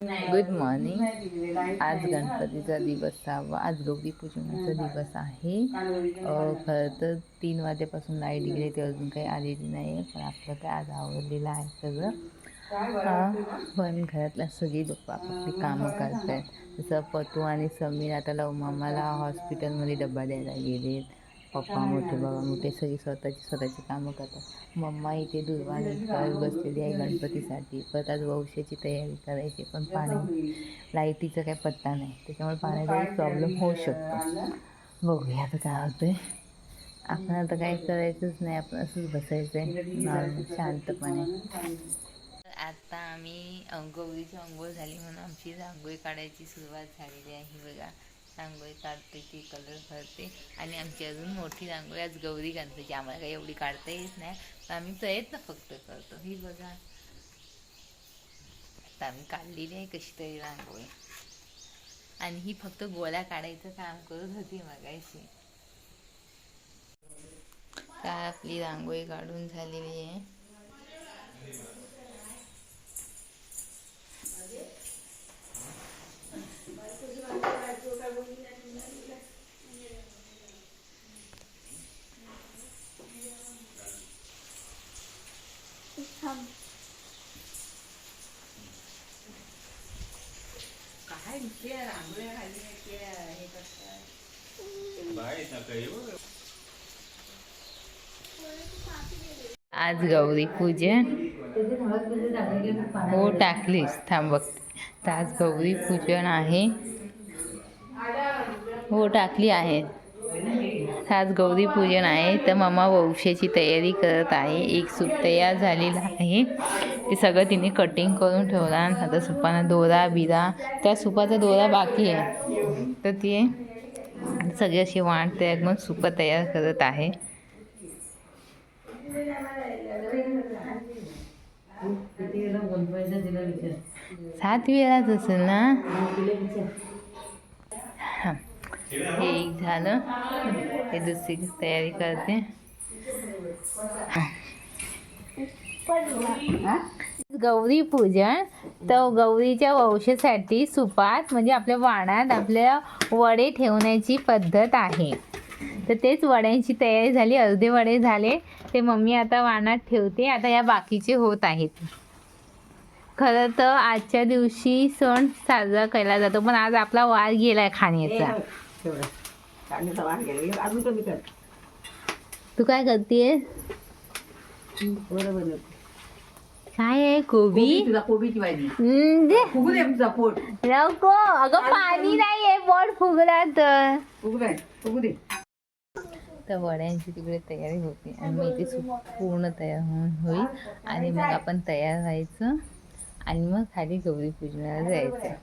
Good morning आज गणपतीचा दिवस सहावा आज गौरी पूजनाचा दिवस आहे. खरं तर तीन वाजेपासून लाइट गेली ते अजून काही आलेली नाही आहे पण आपलं काय आज आवडलेलं आहे सगळं. पण घरातल्या सगळी लोक आपापली कामं करत आहेत जसं पतू आणि समीर आता लव मामाला हॉस्पिटलमध्ये डबा द्यायला गेलेत. पप्पा मोठे बाबा मोठे सगळी स्वतःची स्वतःची कामं करतात. मम्मा इथे दुर्वाणी करत बसलेली आहे गणपतीसाठी. परत आज वंशाची तयारी करायची पण पाणी लाईटीचा काही पत्ता नाही. त्याच्यामुळे पाण्याचा एक प्रॉब्लेम होऊ शकतो. बघूया आता काय होतंय. आपण आता काही करायचंच नाही आपण असंच बसायचं आहे नॉर्मल शांतपणे. आता आम्ही गौरीची आंघोळ झाली म्हणून आमची रांगोळी काढायची सुरुवात झालेली आहे बघा. रांगोळी काढते ती कलर भरते आणि आमची अजून मोठी रांगोळी आज गौरी गणपती आम्हाला काही एवढी काढता येत नाही. तर आम्ही प्रयत्न फक्त करतो. ही बघा. आता आम्ही काढलेली आहे कशी तरी रांगोळी. आणि ही फक्त गोळ्या काढायचं काम करत होती मगाशी. काय आपली रांगोळी काढून झालेली आहे. काय रांगोळ्या खाली हे करतात. आज गौरी पूजन हो टाकलीस थांब आज गौरी पूजन आहे. हो टाकली आहे. आज गौरी पूजन आहे. तर मम्मा वंशाची तयारी करत आहे. एक सूप तयार झालेला आहे. ते सगळं तिने कटिंग करून ठेवला. आता सुपाना दोरा बिरा. त्या सुपाचा दोरा बाकी आहे. तर ती सगळी अशी वाट तयार मग सुप तयार करत आहे. सात वेळाच असेल ना? हां. हे एक झालं. हे दुसरी तयारी करते. गौरी पूजन. तर गौरीच्या वंशेसाठी सुपात म्हणजे आपल्या वाणात आपल्या वडे ठेवण्याची पद्धत आहे. तर तेच वड्यांची तयारी झाली. अर्धे वडे झाले. ते मम्मी आता वाणात ठेवते. आता या बाकीचे होत आहेत. खरं तर आजच्या दिवशी सण साजरा केला जातो पण आज आपला वार गेलाय खाण्याचा. तेवढं काढण्याचा वाट गेला अजून कमी कर. तू काय करते बरोबर काय आहे कोबी? तुझा कोबीची भाजी हम्म, दे. फुगू दे तुझा पोट. नको अगं पाणी नाही आहे पोट फुगला तर फुगू दे फुगू दे. तर वड्यांची तिकडे तयारी होती. आणि इथे सूप पूर्ण तयार होऊन होईल. आणि मग आपण तयार व्हायचं. आणि मग खाली गौरी पूजनाला जायचं.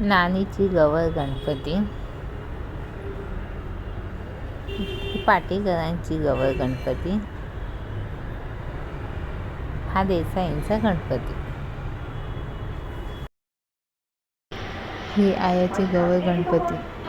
नानीची गवर गणपती. पाटेकरांची गवर गणपती. हा देसाईंचा गणपती. ही आयाची गवर गणपती.